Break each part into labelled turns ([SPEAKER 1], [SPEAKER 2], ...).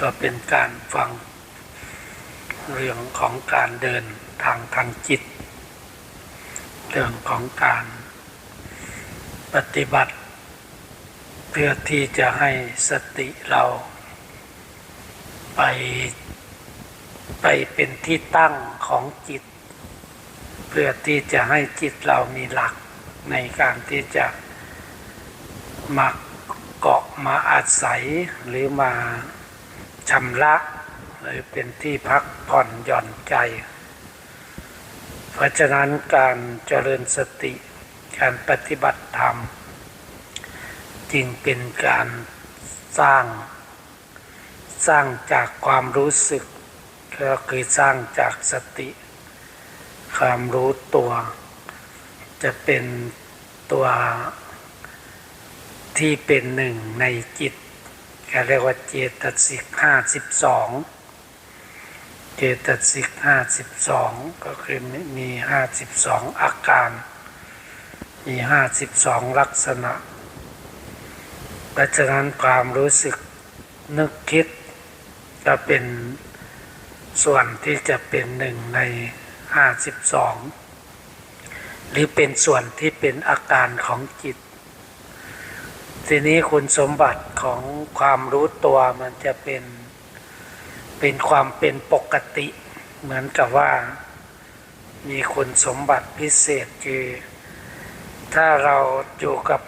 [SPEAKER 1] ก็เป็นการฟังเรื่องของการเดินทางทางจิต เรื่องของการปฏิบัติ เพื่อที่จะให้สติเราไปไปเป็นที่ตั้งของจิต เพื่อที่จะให้จิตเรามีหลักในการที่จะมาเกาะมาอาศัยหรือมา ชำระหรือเป็นที่พักผ่อนหย่อนใจ เพราะฉะนั้นการเจริญสติการปฏิบัติธรรม จึงเป็นการสร้าง สร้างจากความรู้สึก ก็คือสร้างจากสติ ความรู้ตัว จะเป็นตัวที่เป็นหนึ่งในจิต เรียกว่าเจตสิกห้าสิบสองเจตสิกห้าสิบสองก็คือมีห้าสิบสองอาการ มีห้าสิบสองลักษณะเพราะฉะนั้นความรู้สึกนึกคิดจะเป็นส่วนที่จะเป็นหนึ่งในห้าสิบสองหรือเป็นส่วนที่เป็นอาการของจิต ทีนี้คุณสมบัติของความรู้ตัวมันจะเป็นเป็นความเป็นปกติ เหมือนกับว่า มีคุณสมบัติพิเศษคือ ถ้าเราอยู่กับ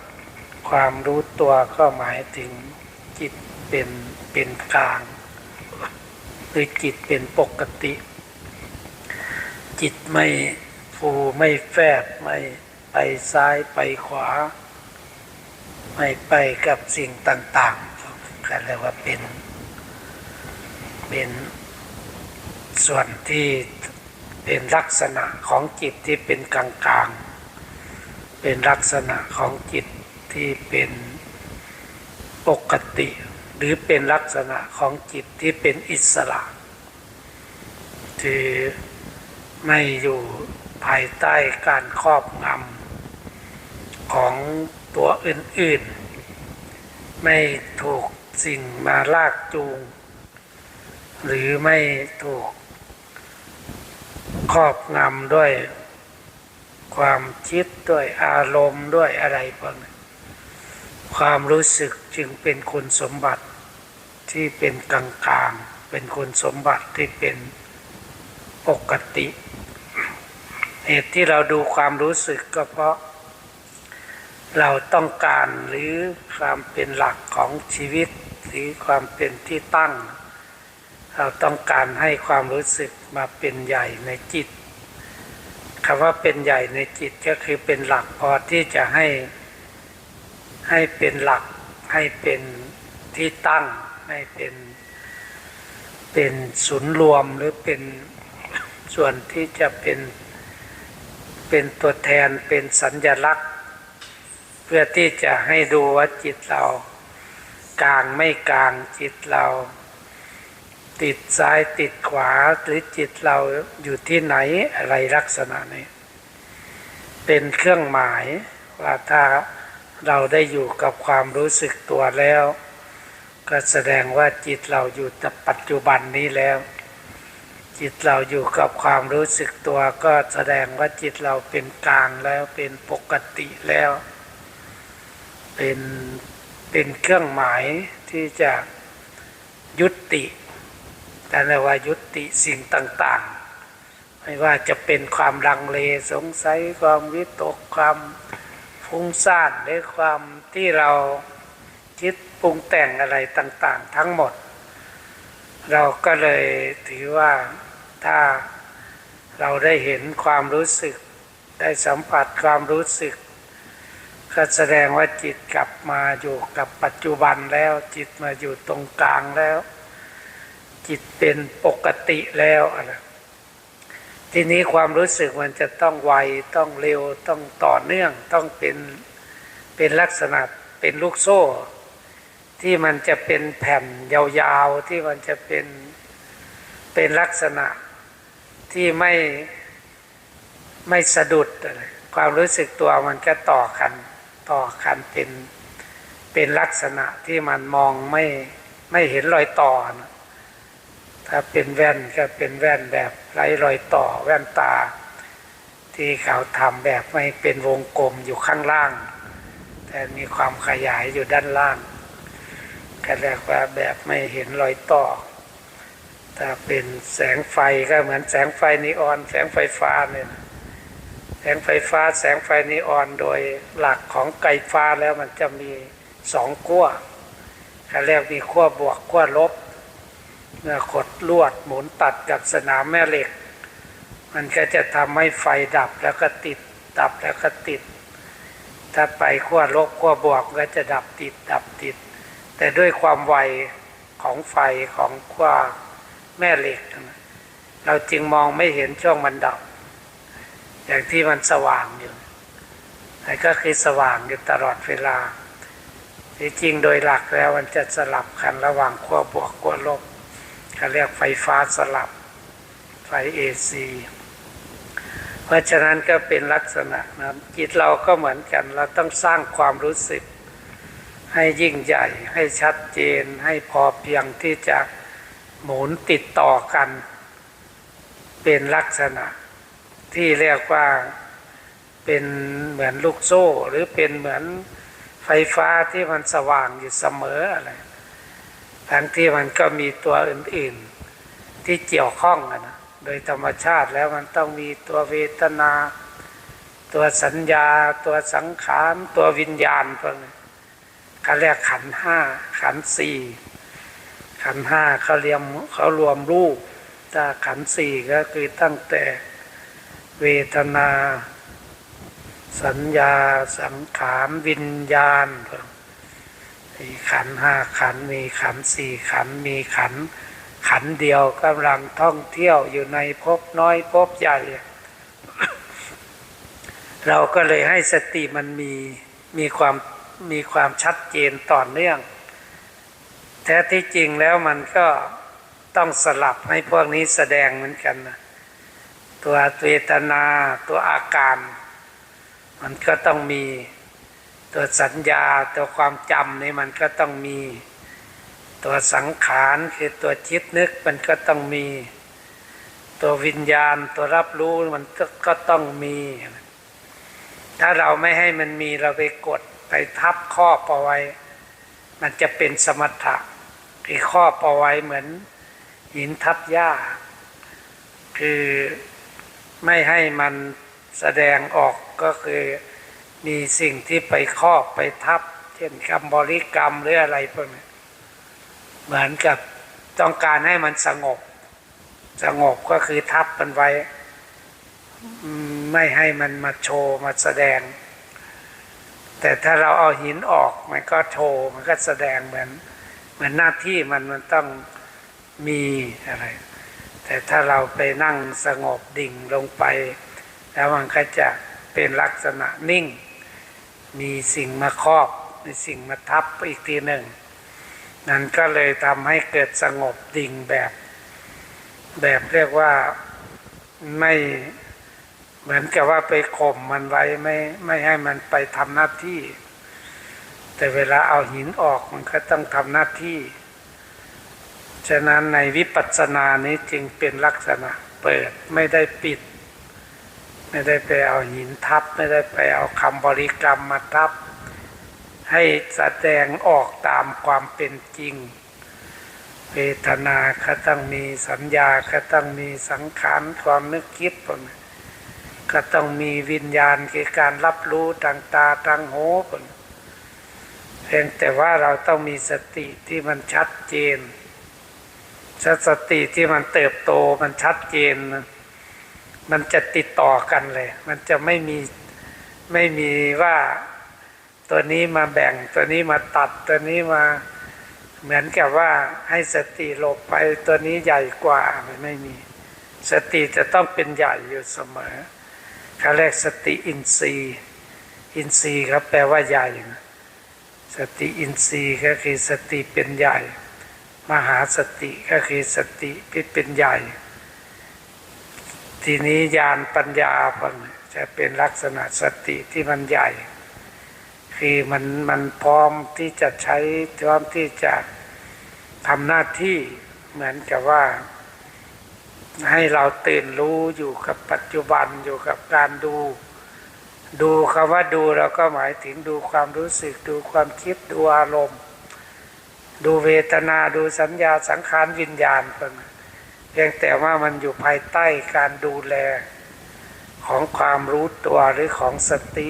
[SPEAKER 1] ความรู้ตัวก็หมายถึงจิตเป็นเป็นกลางหรือจิตเป็นปกติ จิตไม่ฟูไม่แฝบไม่ไปซ้ายไปขวา ไม่ไปกับสิ่งต่างๆก็เรียกว่าเป็น เป็นส่วนที่เป็นลักษณะของจิตที่เป็นกลางๆ เป็นลักษณะของจิตที่เป็นปกติ หรือเป็นลักษณะของจิตที่เป็นอิสระที่ไม่อยู่ภายใต้การครอบงำของ ตัวอื่นๆ ไม่ถูกสิ่งมาลากจูง หรือไม่ถูกครอบงำด้วยความคิดด้วยอารมณ์ด้วยอะไรพวกนี้ความรู้สึกจึงเป็นคุณสมบัติที่เป็นกลางๆ เป็นคุณสมบัติที่เป็นปกติ เหตุที่เราดูความรู้สึกก็เพราะ เราต้องการหรือความเป็นหลักของชีวิต หรือความเป็นที่ตั้ง เราต้องการให้ความรู้สึกมาเป็นใหญ่ในจิตคำว่าเป็นใหญ่ในจิตก็คือเป็นหลักพอที่จะให้ให้เป็นหลักให้เป็นที่ตั้ง ให้เป็นเป็นศูนย์รวมหรือเป็นส่วนที่จะเป็นเป็นตัวแทนเป็นสัญญลักษณ พื่อที่จะให้ดูว่าจิตเรากลางไม่กลางจิตเรา ติดซ้ายติดขวาหรือจิตเราอยู่ที่ไหนอะไรลักษณะนี้ เป็นเครื่องหมายว่าถ้าเราได้อยู่กับความรู้สึกตัวแล้ว ก็แสดงว่าจิตเราอยู่ในปัจจุบันนี้แล้ว จิตเราอยู่กับความรู้สึกตัว ก็แสดงว่าจิตเราเป็นกลางแล้วเป็นปกติแล้ว เป็นเป็นเครื่องหมายที่จะยุติแต่เรียกว่ายุติสิ่งต่างๆ ไม่ว่าจะเป็นความลังเลสงสัยความวิตกความฟุ้งซ่านหรือความที่เราคิดปรุงแต่งอะไรต่างๆ ทั้งหมด เราก็เลยถือว่าถ้าเราได้เห็นความรู้สึก ได้สัมผัสความรู้สึก ก็แสดงว่าจิตกลับมาอยู่กับปัจจุบันแล้ว จิตมาอยู่ตรงกลางแล้ว จิตเป็นปกติแล้วอะไรทีนี้ความรู้สึกมันจะต้องไวต้องเร็วต้องต่อเนื่องต้องเป็นเป็นลักษณะเป็นลูกโซ่ ที่มันจะเป็นแผ่นยาวๆที่มันจะเป็นเป็นลักษณะที่ไม่ไม่สะดุด ความรู้สึกตัวมันก็ต่อกัน ต่อกันเป็นเป็นลักษณะที่มันมองไม่ไม่เห็นรอยต่อนะถ้าเป็นแว่นก็เป็นแว่นแบบไร้รอยต่อแว่นตา ที่เขาทำแบบไม่เป็นวงกลมอยู่ข้างล่าง แต่มีความขยายอยู่ด้านล่างก็เรียกว่าแบบไม่เห็นรอยต่อถ้าเป็นแสงไฟก็เหมือนแสงไฟนีออนแสงไฟฟ้าเนี่ยนะ แสงไฟฟ้าแสงไฟนีออนโดยหลักของไกฟ้าแล้วมันจะมีสองขั้วขาเรียกมีขั้วบวกขั้วลบเมื่อขดลวดหมุนตัดกับสนามแม่เหล็ก มันก็จะทำให้ไฟดับแล้วก็ติด ดับแล้วก็ติด ถ้าไปขั้วลบขั้วบวกก็จะดับติด ดับติด แต่ด้วยความไวของไฟของขั้วแม่เหล็ก เราจึงมองไม่เห็นช่วงมันดับ อย่างที่มันสว่างอยู่แต่ก็คือสว่างอยู่ตลอดเวลาที่จริงโดยหลักแล้วมันจะสลับกันระหว่างขั้วบวกขั้วลบเขาเรียกไฟฟ้าสลับไฟเอซีเพราะฉะนั้นก็เป็นลักษณะนะจิตเราก็เหมือนกัน เราต้องสร้างความรู้สึก ให้ยิ่งใหญ่ ให้ชัดเจน ให้พอเพียงที่จะหมุนติดต่อกัน เป็นลักษณะ ที่เรียกว่าเป็นเหมือนลูกโซ่ หรือเป็นเหมือนไฟฟ้าที่มันสว่างอยู่เสมออะไรทั้งที่มันก็มีตัวอื่นๆที่เกี่ยวข้องกันนะโดยธรรมชาติแล้วมันต้องมีตัวเวทนา ตัวสัญญา ตัวสังขาร ตัววิญญาณพวกนี้เขาเรียกขันห้าขันสี่ขันห้าเขาเรียมเขารวมรูปถ้าขันสี่ก็คือตั้งแต่ เวทนา สัญญาสังขารวิญญาณมีขันห้าขันมีขันสี่ขันมีขัน ขันเดียวกำลังท่องเที่ยวอยู่ในภพน้อยภพใหญ่ เราก็เลยให้สติมันมีมีความมีความชัดเจนต่อเนื่อง แท้ที่จริงแล้วมันก็ต้องสลับให้พวกนี้แสดงเหมือนกันนะ ตัวเวทนา ตัวอาการ มันก็ต้องมีตัวสัญญาตัวความจำนี่มันก็ต้องมี ตัวสังขารคือตัวจิตนึกมันก็ต้องมี ตัววิญญาณตัวรับรู้มันก็ต้องมี ถ้าเราไม่ให้มันมีเราไปกดไปทับข้อปเอาไว้ มันจะเป็นสมถะคือข้อปเอาไว้เหมือนหินทับหญ้า คือ ไม่ให้มันแสดงออกก็คือมีสิ่งที่ไปครอบไปทับ เช่นคำบริกรรมหรืออะไรพวกนี้เหมือนกับต้องการให้มันสงบ สงบก็คือทับมันไว้ ไม่ให้มันมาโชว์มาแสดง แต่ถ้าเราเอาหินออกมันก็โชว์มันก็แสดงเหมือนเหมือนหน้าที่มันมันต้องมีอะไร แต่ถ้าเราไปนั่งสงบดิ่งลงไป แล้วมันก็จะเป็นลักษณะนิ่ง มีสิ่งมาครอบ มีสิ่งมาทับอีกทีหนึ่ง นั่นก็เลยทำให้เกิดสงบดิ่งแบบ แบบเรียกว่าไม่เหมือนกับว่าไปข่มมันไว้ไม่ไม่ให้มันไปทำหน้าที่ แต่เวลาเอาหินออกมันก็ต้องทำหน้าที่ ฉะนั้นในวิปัสสนานี้จึงเป็นลักษณะเปิดไม่ได้ปิด ไม่ได้ไปเอาหินทับ ไม่ได้ไปเอาคำบริกรรมมาทับ ให้แสดงออกตามความเป็นจริงเวทนาก็ต้องมีสัญญาก็ต้องมีสังขารความนึกคิดพวกนี้ก็ต้องมีวิญญาณคือการรับรู้ทางตาทางหูพวกนี้เพียงแต่ว่าเราต้องมีสติที่มันชัดเจน สติที่มันเติบโตมันชัดเจน มันจะติดต่อกันเลย มันจะไม่มีไม่มีว่าตัวนี้มาแบ่งตัวนี้มาตัดตัวนี้มาเหมือนกับว่าให้สติหลบไปตัวนี้ใหญ่กว่าไม่มี สติจะต้องเป็นใหญ่อยู่เสมอเขาเรียกสติอินทรีย์ อินทรีย์ครับแปลว่าใหญ่ สติอินทรีย์ก็คือสติเป็นใหญ่ มหาสติก็คือสติที่เป็นใหญ่ ทีนี้ญาณปัญญาจะเป็นลักษณะสติที่มันใหญ่ คือมันมันพร้อมที่จะใช้พร้อมที่จะทำหน้าที่เหมือนกับว่า ให้เราตื่นรู้อยู่กับปัจจุบันอยู่กับการดู ดูคำว่าดูเราก็หมายถึงดูความรู้สึกดูความคิดดูอารมณ์ ดูเวทนาดูสัญญาสังขารวิญญาณเพียงแต่ว่ามันอยู่ภายใต้การดูแลของความรู้ตัวหรือของสติ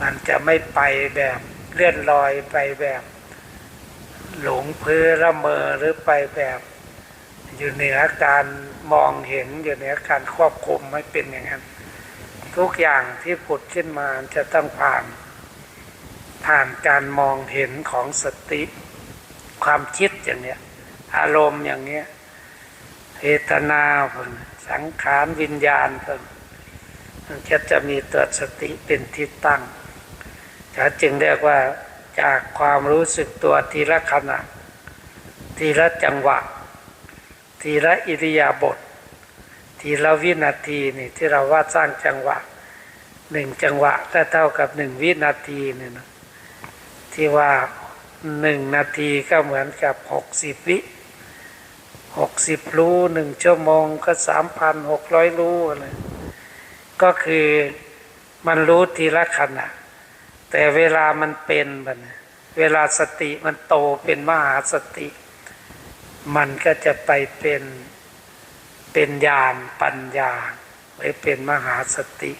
[SPEAKER 1] มันจะไม่ไปแบบเลื่อนลอยไปแบบ หลงเพ้อละเมอหรือไปแบบ อยู่เหนือการมองเห็นอยู่เหนือการควบคุมไม่เป็นอย่างนั้น ทุกอย่างที่ผุดขึ้นมาจะต้องผ่านผ่านการมองเห็นของสติ ความคิดอย่างเนี้ย อารมณ์อย่างเนี้ยเวทนาเพิ่นสังขารวิญญาณเพิ่นมันก็จะมีตัวสติเป็นที่ตั้งจึงเรียกว่าจากความรู้สึกตัวทีละขณะ ทีละจังหวะ ทีละอิริยาบถทีละวินาทีนี่ที่เราว่าสร้างจังหวะหนึ่งจังหวะก็เท่ากับหนึ่งวินาทีเนี่ยนะที่ว่า หนึ่งนาทีก็เหมือนกับหกสิบวิหกสิบรูหนึ่งชั่วโมงก็สามพันหกร้อยรูอะไรก็คือมันรู้ทีละขณะ แต่เวลามันเป็นแบบเวลาสติมันโตเป็นมหาสติ มันก็จะไปเป็นเป็นญาณปัญญาหรือเป็นมหาสติ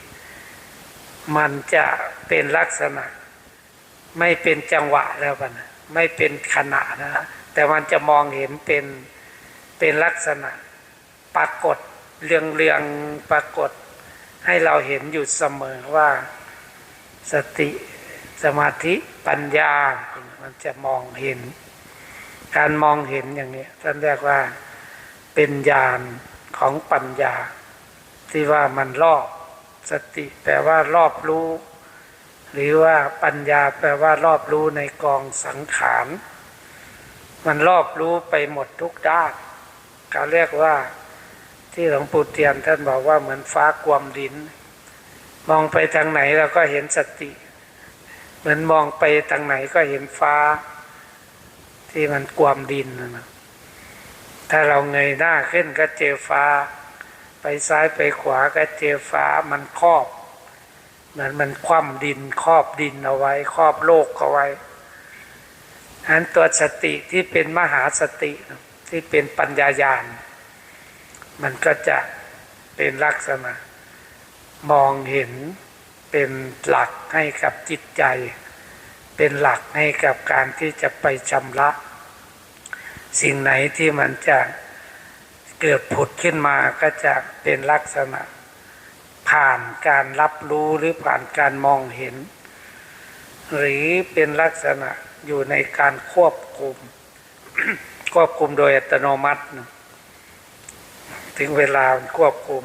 [SPEAKER 1] มันจะเป็นลักษณะ ไม่เป็นจังหวะแล้วปนะ ไม่เป็นขณะนะ แต่มันจะมองเห็นเป็นเป็นลักษณะปรากฏเรืองเรืองปรากฏ ให้เราเห็นอยู่เสมอว่าสติสมาธิปัญญา มันจะมองเห็น การมองเห็นอย่างนี้ท่านเรียกว่าเป็นญาณของปัญญา ที่ว่ามันรอบสติแปลว่ารอบรู้ หรือว่าปัญญาแปลว่ารอบรู้ในกองสังขาร มันรอบรู้ไปหมดทุกด้านเขาเรียกว่าที่หลวงปู่เทียนท่านบอกว่าเหมือนฟ้ากวมดิน มองไปทางไหนเราก็เห็นสติ เหมือนมองไปทางไหนก็เห็นฟ้า ที่มันกวมดินนะถ้าเราเงยหน้าขึ้นก็เจอฟ้า ไปซ้ายไปขวาก็เจอฟ้ามันครอบ มือนมันคว่ำดินครอบดินเอาไว้ ครอบโลกเอาไว้อันตัวสติที่เป็นมหาสติที่เป็นปัญญายาณ มันก็จะเป็นลักษณะ มองเห็นเป็นหลักให้กับจิตใจ เป็นหลักให้กับการที่จะไปชำระ สิ่งไหนที่มันจะเกิดผุดขึ้นมาก็จะเป็นลักษณะ ผ่านการรับรู้หรือผ่านการมองเห็น หรือเป็นลักษณะอยู่ในการควบคุม ควบคุมโดยอัตโนมัติ ถึงเวลาควบคุม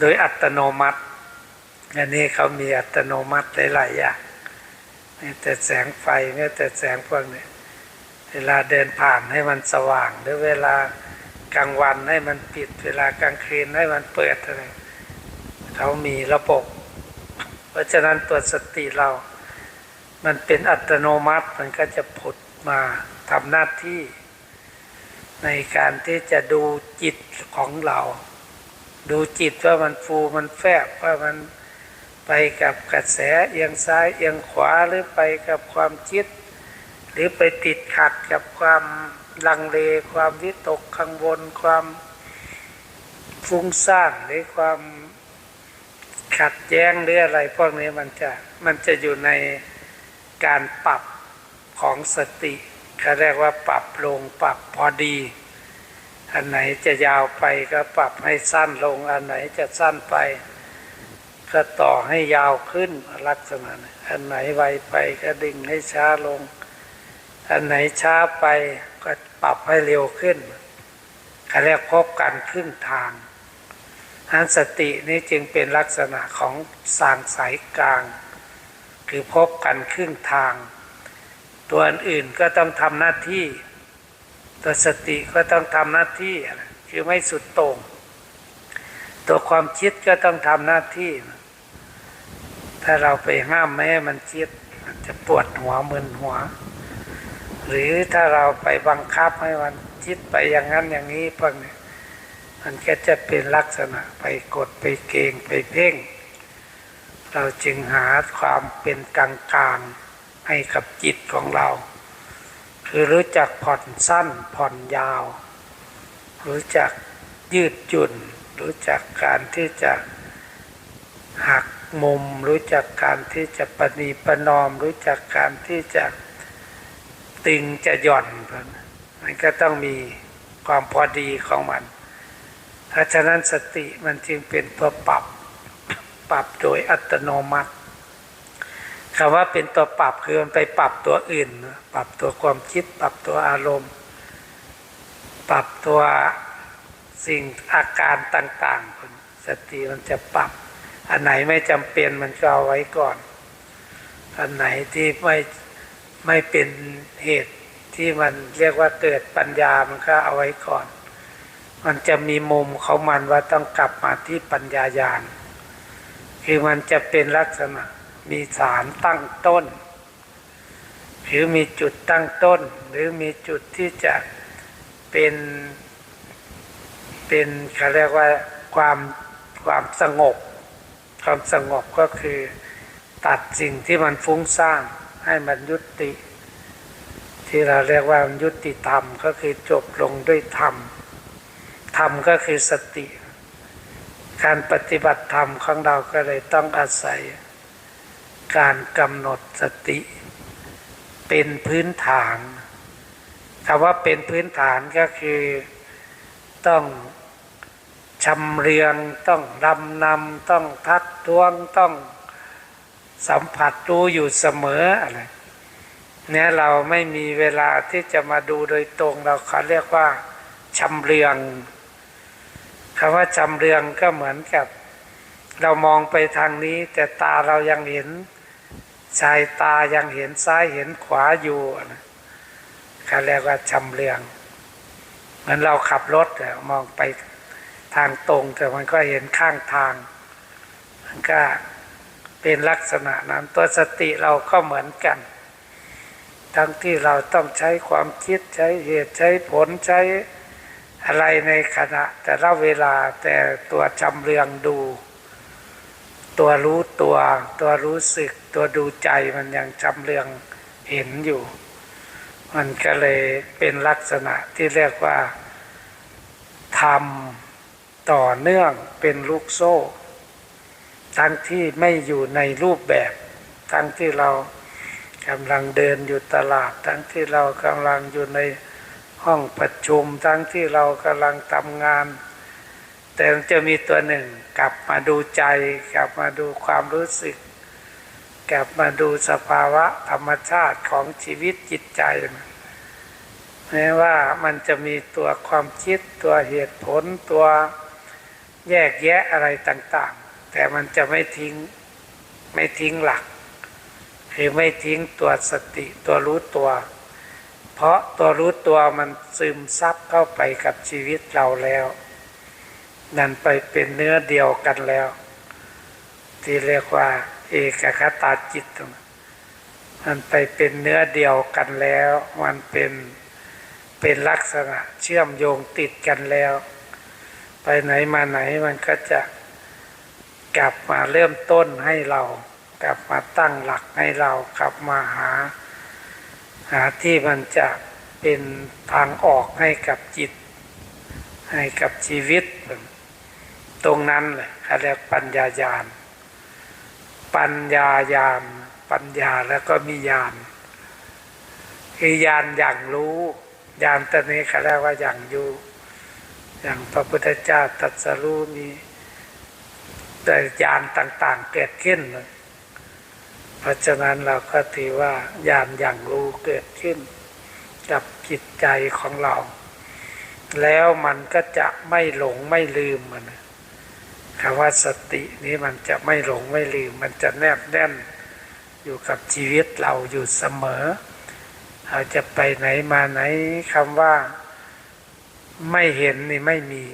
[SPEAKER 1] โดยอัตโนมัติอันนี้เขามีอัตโนมัติหลายๆอย่างนี่แต่แสงไฟเนี่ยแต่แสงพวกนี้เวลาเดินผ่านให้มันสว่าง หรือเวลากลางวันให้มันปิด เวลากลางคืนให้มันเปิดอะไร เขามีระบบ เพราะฉะนั้นตัวสติเรา มันเป็นอัตโนมัติ มันก็จะผุดมาทำหน้าที่ ในการที่จะดูจิตของเรา ดูจิตว่ามันฟูมันแฟบว่ามันไปกับกระแสเอียงซ้ายเอียงขวาหรือไปกับความคิด หรือไปติดขัดกับความลังเล ความวิตกกังวลความฟุ้งซ่านหรือความ ขัดแย้งหรืออะไรพวกนี้มันจะมันจะอยู่ในการปรับของสติเขาเรียกว่าปรับลงปรับพอดี อันไหนจะยาวไปก็ปรับให้สั้นลง อันไหนจะสั้นไปก็ต่อให้ยาวขึ้นลักษณะ อันไหนไวไปก็ดึงให้ช้าลง อันไหนช้าไปก็ปรับให้เร็วขึ้นเขาเรียกพบกันครึ่งทาง อันสตินี้จึงเป็นลักษณะของสางสายกลาง คือพบกันครึ่งทาง ตัวอื่นก็ต้องทำหน้าที่ ตัวสติก็ต้องทำหน้าที่คือไม่สุดโต่งตัวความคิดก็ต้องทำหน้าที่ ถ้าเราไปห้ามไม่ให้มันคิดมันจะปวดหัวมึนหัว หรือถ้าเราไปบังคับให้มันคิดไปอย่างนั้นอย่างนี้พวกนี้ มันก็จะเป็นลักษณะไปกดไปเกงไปเพ่ง เราจึงหาความเป็นกลางกลางๆให้กับจิตของเรา คือรู้จักผ่อนสั้นผ่อนยาว รู้จักยืดหยุ่นรู้จักการที่จะหักมุม รู้จักการที่จะปณีประนอม รู้จักการที่จะตึงจะหย่อนมันก็ต้องมีความพอดีของมัน เพราะฉะนั้นสติมันจึงเป็นตัวปรับปรับโดยอัตโนมัติคำว่าเป็นตัวปรับคือมันไปปรับตัวอื่น ปรับตัวความคิด ปรับตัวอารมณ์ ปรับตัวสิ่งอาการต่างๆสติมันจะปรับ อันไหนไม่จำเป็นมันก็เอาไว้ก่อน อันไหนที่ไม่ไม่เป็นเหตุที่มันเรียกว่าเกิดปัญญามันก็เอาไว้ก่อน มันจะมีมุมเขามันว่าต้องกลับมาที่ปัญญาญาณคือมันจะเป็นลักษณะมีสารตั้งต้น หรือมีจุดตั้งต้น หรือมีจุดที่จะเป็นเป็นเขาเรียกว่าความความสงบ ความสงบก็คือตัดสิ่งที่มันฟุ้งซ่านให้มันยุติ ที่เราเรียกว่ายุติธรรมก็คือจบลงด้วยธรรม ธรรมก็คือสติ การปฏิบัติธรรมของเราก็เลยต้องอาศัย การกำหนดสติ เป็นพื้นฐานคำว่าเป็นพื้นฐานก็คือต้องชำเรืองต้องดำนำต้องทัดท้วงต้องสัมผัสรู้อยู่เสมออะไรเนี่ยเราไม่มีเวลาที่จะมาดูโดยตรงเราเขาเรียกว่าชำเรือง คำว่าชำเรืองก็เหมือนกับ เรามองไปทางนี้ แต่ตาเรายังเห็นสายตายังเห็นซ้ายเห็นขวาอยู่นะเขาเรียกว่าชำเรืองเหมือนเราขับรถมองไปทางตรง แต่มันก็เห็นข้างทาง มันก็เป็นลักษณะนั้นตัวสติเราก็เหมือนกัน ทั้งที่เราต้องใช้ความคิดใช้เหตุใช้ผลใช้ อะไรในขณะแต่ละเวลาแต่ตัวจำเรืองดู ตัวรู้ตัว ตัวรู้สึก ตัวดูใจมันยังจำเรืองเห็นอยู่ มันก็เลยเป็นลักษณะที่เรียกว่าทำต่อเนื่องเป็นลูกโซ่ ทั้งที่ไม่อยู่ในรูปแบบ ทั้งที่เรากำลังเดินอยู่ตลาด ทั้งที่เรากำลังอยู่ใน ห้องประชุมทั้งที่เรากำลังทำงาน แต่จะมีตัวหนึ่ง กลับมาดูใจ กลับมาดูความรู้สึก กลับมาดูสภาวะธรรมชาติของชีวิตจิตใจแม้ว่ามันจะมีตัวความคิดตัวเหตุผลตัวแยกแยะอะไรต่าง ๆ แต่มันจะไม่ทิ้งไม่ทิ้งหลัก คือไม่ทิ้งตัวสติตัวรู้ตัว เพราะตัวรู้ตัวมันซึมซับเข้าไปกับชีวิตเราแล้ว นั่นไปเป็นเนื้อเดียวกันแล้ว ที่เรียกว่า เอกคตาจิต มันไปเป็นเนื้อเดียวกันแล้ว มันเป็นเป็นลักษณะเชื่อมโยงติดกันแล้ว ไปไหนมาไหนมันก็จะกลับมาเริ่มต้นให้เรา กลับมาตั้งหลักให้เรากลับมาหา หาที่มันจะเป็นทางออกให้กับจิต ให้กับชีวิต ตรงนั้นแหละเขาเรียกปัญญาญาณ ปัญญาญาณ ปัญญาแล้วก็มีญาณคือญาณอย่างรู้ญาณตัวนี้เขาเรียกว่าอย่างอยู่อย่างพระพุทธเจ้าตรัสรู้มีแต่ญาณต่าง ๆ เกิดขึ้นเลย เพราะฉะนั้นเราก็ถือว่าญาณอย่างรู้เกิดขึ้น กับจิตใจของเรา แล้วมันก็จะไม่หลงไม่ลืมมันคำว่าสตินี้มันจะไม่หลงไม่ลืม มันจะแนบแน่นอยู่กับชีวิตเราอยู่เสมอ เราจะไปไหนมาไหนคำว่าไม่เห็นนี่ไม่มี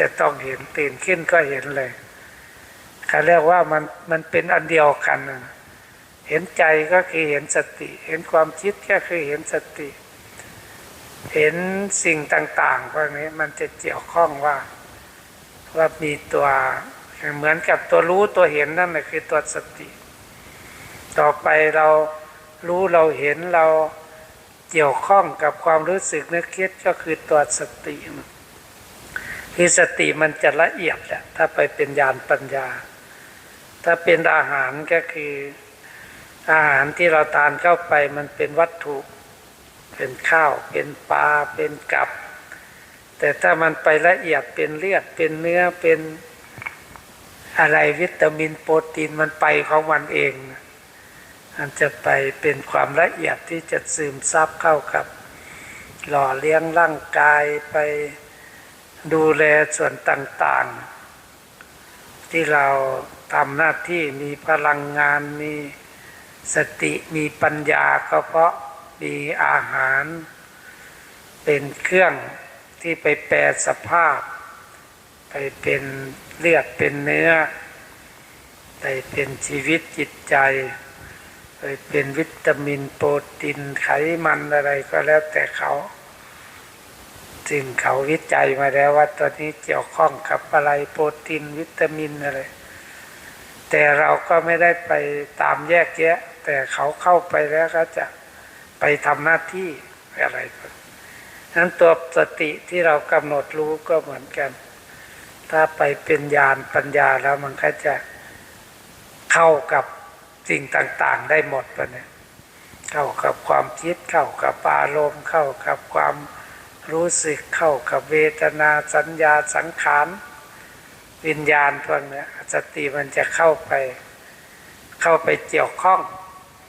[SPEAKER 1] จะต้องเห็นตื่นขึ้นก็เห็นเลยเขาเรียกว่ามันมันเป็นอันเดียวกัน เห็นใจก็คือเห็นสติ เห็นความคิดก็คือเห็นสติ เห็นสิ่งต่างๆพวกนี้มันจะเกี่ยวข้องว่าว่ามีตัวเหมือนกับตัวรู้ตัวเห็นนั่นแหละคือตัวสติ ต่อไปเรารู้เราเห็นเราเกี่ยวข้องกับความรู้สึกนึกคิดก็คือตัวสติคือสติมันจะละเอียดแหละถ้าไปเป็นญาณปัญญา ถ้าเป็นอาหารก็คือ อาหารที่เราทานเข้าไปมันเป็นวัตถุ เป็นข้าว เป็นปลา เป็นกับ แต่ถ้ามันไปละเอียดเป็นเลือด เป็นเนื้อ เป็นอะไรวิตามินโปรตีนมันไปของมันเองมันจะไปเป็นความละเอียดที่จะซึมซับเข้ากับ หล่อเลี้ยงร่างกายไปดูแลส่วนต่างๆ ที่เราทำหน้าที่มีพลังงานมี สติมีปัญญาก็เพราะมีอาหาร เป็นเครื่องที่ไปแปลสภาพ ไปเป็นเลือดเป็นเนื้อ ไปเป็นชีวิตจิตใจ ไปเป็นวิตามินโปรตีนไขมันอะไรก็แล้วแต่เขาจึงเขาวิจัยมาแล้วว่าตัวนี้เกี่ยวข้องกับอะไรโปรตีนวิตามินอะไร แต่เราก็ไม่ได้ไปตามแยกแยะ แต่เขาเข้าไปแล้วก็จะไปทำหน้าที่อะไรนั้นตัวสติที่เรากำหนดรู้ก็เหมือนกัน ถ้าไปเป็นญาณปัญญาแล้วมันก็จะเข้ากับสิ่งต่างๆ ได้หมดไปเนี่ยเข้ากับความคิดเข้ากับอารมณ์เข้ากับความรู้สึกเข้ากับเวทนาสัญญาสังขารวิญญาณพวกนี้สติมันจะเข้าไป เข้าไปเกี่ยวข้อง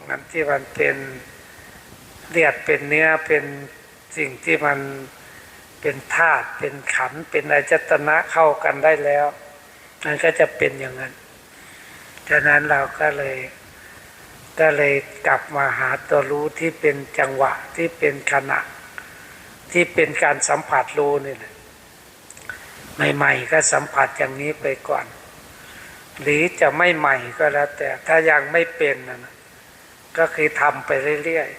[SPEAKER 1] นั้นที่มันเป็นเลือดเป็นเนื้อเป็นสิ่งที่มันเป็นธาตุเป็นขันเป็นอายตนะเข้ากันได้แล้วมันก็จะเป็นอย่างนั้นฉะนั้นเราก็เลยก็เลยกลับมาหาตัวรู้ที่เป็นจังหวะที่เป็นขณะ ที่เป็นการสัมผัสรู้นี่แหละใหม่ๆก็สัมผัสอย่างนี้ไปก่อน หรือจะไม่ใหม่ก็แล้วแต่ถ้ายังไม่เป็นนะ ก็คือทำไปเรื่อย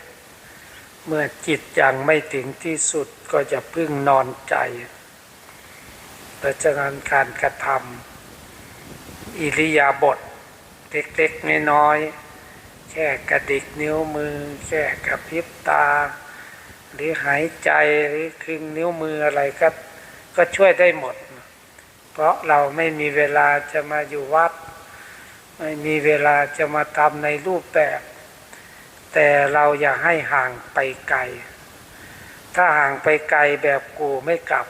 [SPEAKER 1] ๆ เมื่อจิตยังไม่ถึงที่สุดก็จะพึ่งนอนใจเพราะฉะนั้นการกระทำอิริยาบถเล็กๆน้อยๆแค่กระดิกนิ้วมือ แค่กระพริบตา หรือหายใจหรือคลึงนิ้วมืออะไรก็ก็ช่วยได้หมด เพราะเราไม่มีเวลาจะมาอยู่วัด ไม่มีเวลาจะมาทำในรูปแบบ แต่เราอย่าให้ห่างไปไกล ถ้าห่างไปไกลแบบกูไม่กลับ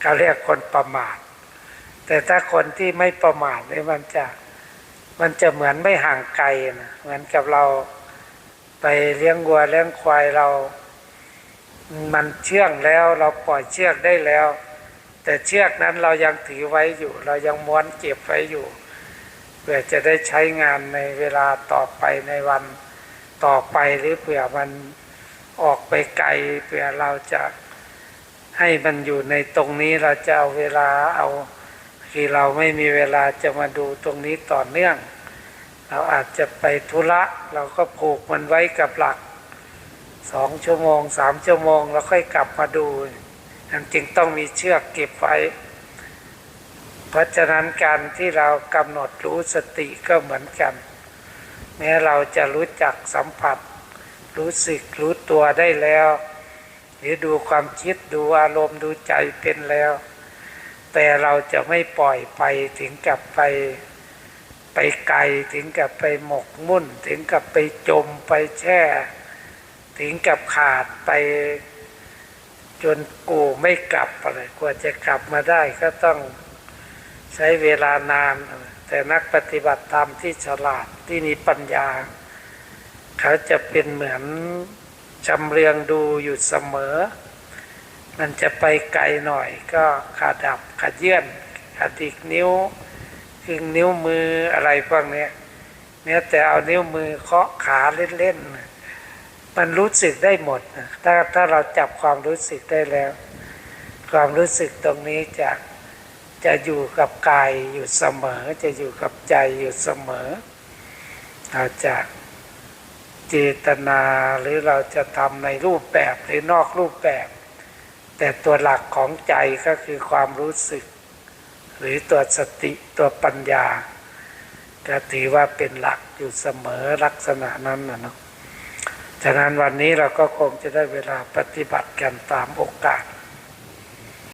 [SPEAKER 1] เขาเรียกคนประมาท แต่ถ้าคนที่ไม่ประมาทเนี่ยมันจะมันจะเหมือนไม่ห่างไกลนะเหมือนกับเราไปเลี้ยงวัวเลี้ยงควายเรา มันเชื่องแล้วเราปล่อยเชือกได้แล้ว แต่เชือกนั้นเรายังถือไว้อยู่ เรายังม้วนเก็บไว้อยู่เพื่อจะได้ใช้งานในเวลาต่อไปในวัน ต่อไปหรือเผื่อมันออกไปไกลเผื่อเราจะให้มันอยู่ในตรงนี้เราจะเอาเวลาเอาคือเราไม่มีเวลาจะมาดูตรงนี้ต่อเนื่อง เราอาจจะไปธุระ เราก็ผูกมันไว้กับหลักสองชั่วโมงสามชั่วโมงแล้วค่อยกลับมาดูนั่นจึงต้องมีเชือกเก็บไว้ เพราะฉะนั้นการที่เรากำหนดรู้สติก็เหมือนกัน แม้เราจะรู้จักสัมผัส รู้สึกรู้ตัวได้แล้ว หรือดูความคิดดูอารมณ์ดูใจเป็นแล้ว แต่เราจะไม่ปล่อยไปถึงกับไปไปไกลถึงกับไปหมกมุ่น ถึงกับไปจมไปแช่ ถึงกับขาดไป จนกูไม่กลับอะไรกว่าจะกลับมาได้ก็ต้องใช้เวลานาน แต่นักปฏิบัติธรรมที่ฉลาดที่มีปัญญา เขาจะเป็นเหมือนจำเรียงดูอยู่เสมอ มันจะไปไกลหน่อยก็ขาดับขาเยื่อนขาดิกนิ้วคึงนิ้วมืออะไรพวกนี้เนี่ยแต่เอานิ้วมือเคาะขาเล่นๆ มันรู้สึกได้หมด ถ้าถ้าเราจับความรู้สึกได้แล้ว ความรู้สึกตรงนี้จะ จะอยู่กับกายอยู่เสมอ จะอยู่กับใจอยู่เสมอ เราจะเจตนาหรือเราจะทำในรูปแบบหรือนอกรูปแบบ แต่ตัวหลักของใจก็คือความรู้สึก หรือตัวสติตัวปัญญา ก็ถือว่าเป็นหลักอยู่เสมอลักษณะนั้นนะเนาะฉะนั้นวันนี้เราก็คงจะได้เวลาปฏิบัติกันตามโอกาส